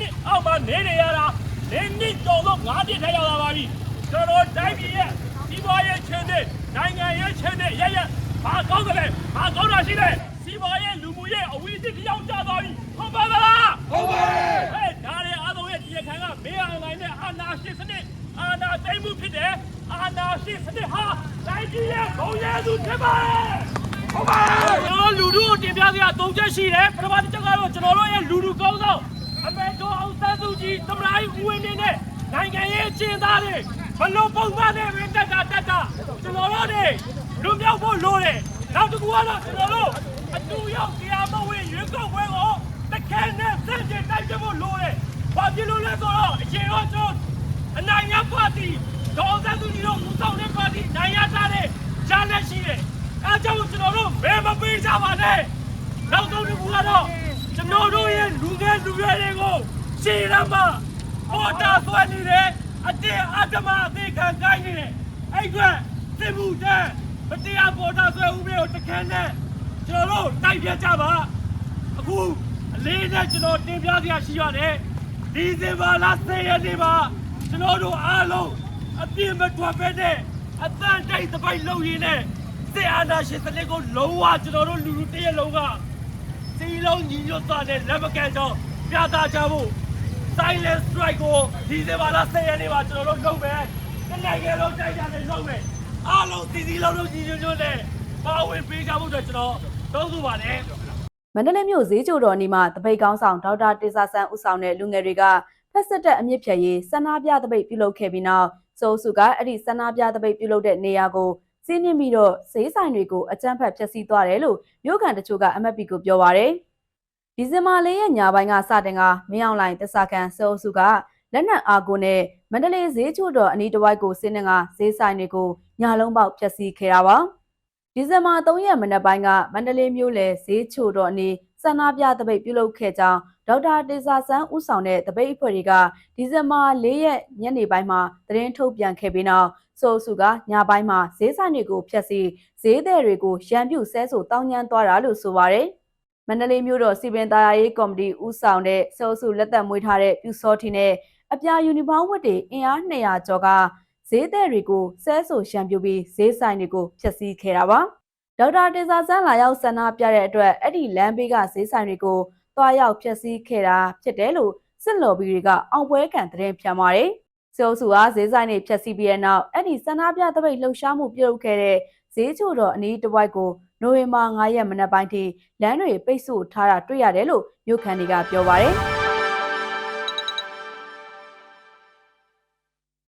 နစ်အောက်မှာနေနေရတာနေနစ်ကျော်တော့ငါးပြစ်ထက်ရောက်လာပါပြီကျွန်တော်တိုင်းပြည်ရဲ့စီးပွားရေးချင်းတဲ့နိုင်ငံရေးချင်းတဲ့ရရဘာကောင်းတယ်လဲဘာကောင်းတာရှိလဲစီးပွားရေးလူမှုရေးအဝိဇ္ဇပြောင်းကြသွားပြီဟုတ်ပါသလားဟုတ်ပါတယ်ဟဲ့ဒါရီအားလုံးရဲ့ဒီခံကမေးအောင်လိုက်နဲ့အာနာရှိစနစ်အာနာသိမ်းမှုဖြစ်တယ်အာနာရှိစနစ်ဟာတိုင်းပြည်ရဲ့ဘုံရဲသူဖြစ်ပါတယ်ဟုတ်ပါကျွန်တော်လူထုကိုတင်ပြစရာ၃ချက်ရှိတယ်ပထမတစ်ချက်ကတော့ကျွန်တော်တို့ရဲ့လူထုကောင်းဆောင် အမေတော်အောင်သန်းစုကြည်သမ္မတကြီးဦးဝင်းမြင့်နဲ့နိုင်ငံရေးအကျဉ်းသားတွေဘလို့ပုံမှန်နဲ့ပဲတက်တာတက်တာကျွန်တော်တို့တွေလူမြောက်ဖို့လိုတယ်နောက်တစ်ခုကတော့ကျွန်တော်တို့အတူရောက်တရားမဝင်ရွေးကောက်ပွဲကိုတခဲနဲ့စန့်ကျင်တိုက်ပြဖို့လိုတယ်ဘာဖြစ်လို့လဲဆိုတော့အချိန်တော့ကျွန်တော်အနိုင်ရပါတီဒေါ်သန်းစုကြည်တို့ဦးဆောင်တဲ့ပါတီနိုင်ရထားတဲ့ဂျာလက်ရှိတယ်အဲကြောင့်ကျွန်တော်တို့ဘယ်မပေးကြပါနဲ့နောက်ဆုံးတစ်ခုကတော့ ကျွန်တော်တို့ရဲ့လူငယ်လူရွယ်တွေကိုရှေ့ရမှာပေါ်တာဆွဲနေတယ်အတင်းအဓမ္မအသေးခံကိုင်းနေတယ်အဲ့ကွစစ်မှုတန်းမတရားပေါ်တာဆွဲဦးမျိုးတခဲနဲ့ကျွန်တော်တို့တိုက်ပြကြပါအခုအလေးနဲ့ကျွန်တော်တင်ပြစရာရှိရတယ်ဒီဇင်ဘာလ10ရက်နေ့မှာကျွန်တော်တို့အားလုံးအပြည့်မထွက်ပဲနဲ့အတန်တိုက်သပိုက်လုပ်ရင်းနဲ့စစ်အာဏာရှင်စနစ်ကိုလုံးဝကျွန်တော်တို့လူလူတရက်လုံးက စီလုံးညီညွတ်သွားတဲ့လက်မကန်တော့ပြသကြဖို့ silent strike ကိုဒီဇင်ဘာလ10ရက်နေ့မှာကျွန်တော်တို့လုပ်မယ်။ဒီနိုင်ငံလုံးတိုက်ကြတယ်လုပ်မယ်။အားလုံးစီစီလုံးလုံးညီညွတ်ညွတ်နဲ့ပါဝင်ပေးကြဖို့အတွက်ကျွန်တော်တောင်းဆိုပါတယ်။မန္တလေးမြို့ဈေးချိုတော်နေမှာတပိတ်ကောင်းဆောင်ဒေါက်တာတေဇာဆန်းဦးဆောင်တဲ့လူငယ်တွေကဖက်ဆက်တက်အမြင့်ဖြတ်ရေးဆန္ဒပြတပိတ်ပြုလုပ်ခဲ့ပြီးနောက်စိုးစုကအဲ့ဒီဆန္ဒပြတပိတ်ပြုလုပ်တဲ့နေရာကို စီးနှင်းပြီးတော့ဈေးဆိုင်တွေကိုအကြမ်းဖက်ဖျက်ဆီးသွားတယ်လို့မြို့ကန်တချို့က MFP ကိုပြောပါရယ်ဒီဇင်ဘာ၄ရက်ညပိုင်းကစတင်ကမင်းအောင်လိုင်တစ္ဆာကန်စိုးစုကလက်နက်အားကိုနဲ့မန္တလေးဈေးချိုတော်အနီးတစ်ဝိုက်ကိုစီးနှင်းကဈေးဆိုင်တွေကိုညလုံးပေါက်ဖျက်ဆီးခဲ့တာပါဒီဇင်ဘာ3ရက်မနက်ပိုင်းကမန္တလေးမြို့လယ်ဈေးချိုတော်အနီးဆန္ဒပြတပိတ်ပြုလုပ်ခဲ့ကြောင်းဒေါက်တာတေဇာဆန်းဦးဆောင်တဲ့တပိတ်အဖွဲ့တွေကဒီဇင်ဘာ4ရက်ညနေပိုင်းမှာသတင်းထုတ်ပြန်ခဲ့ပြီးနောက် ဆိုအစုကညပိုင်းမှာဈေးဆိုင်တွေကိုဖျက်ဆီးဈေးသည်တွေကိုရန်ပြုတ်ဆဲဆိုတောင်းကျမ်းသွားတာလို့ဆိုပါရယ်မန္တလေးမြို့တော်စီပင်သားရေးကော်မတီဦးဆောင်တဲ့ဆိုအစုလက်သက်မွေးထားတဲ့ပြူစောထီနဲ့အပြာယူနီဖောင်းဝတ်တွေအင်အား200ကျော်ကဈေးသည်တွေကိုဆဲဆိုရန်ပြုတ်ပြီးဈေးဆိုင်တွေကိုဖျက်ဆီးခဲ့တာပါဒေါက်တာတင်စာဆန်းလာရောက်ဆန္ဒပြတဲ့အတွက်အဲ့ဒီလမ်းဘေးကဈေးဆိုင်တွေကိုတွားရောက်ဖျက်ဆီးခဲ့တာဖြစ်တယ်လို့စစ်လော်ဘီတွေကအောင်ပွဲခံသတင်းပြန်ပါတယ်။ စိုးစုအားဈေးဆိုင်တွေဖျက်ဆီးပြီးတဲ့နောက်အဲ့ဒီဆန္ဒပြတပိတ်လှုပ်ရှားမှုပြုလုပ်ခဲ့တဲ့ဈေးချိုတော်အနီးတစ်ဝိုက်ကိုနိုဝင်ဘာ9ရက်မနက်ပိုင်းထိလမ်းတွေပိတ်ဆို့ထားတာတွေ့ရတယ်လို့မြို့ခံတွေကပြောပါတယ်။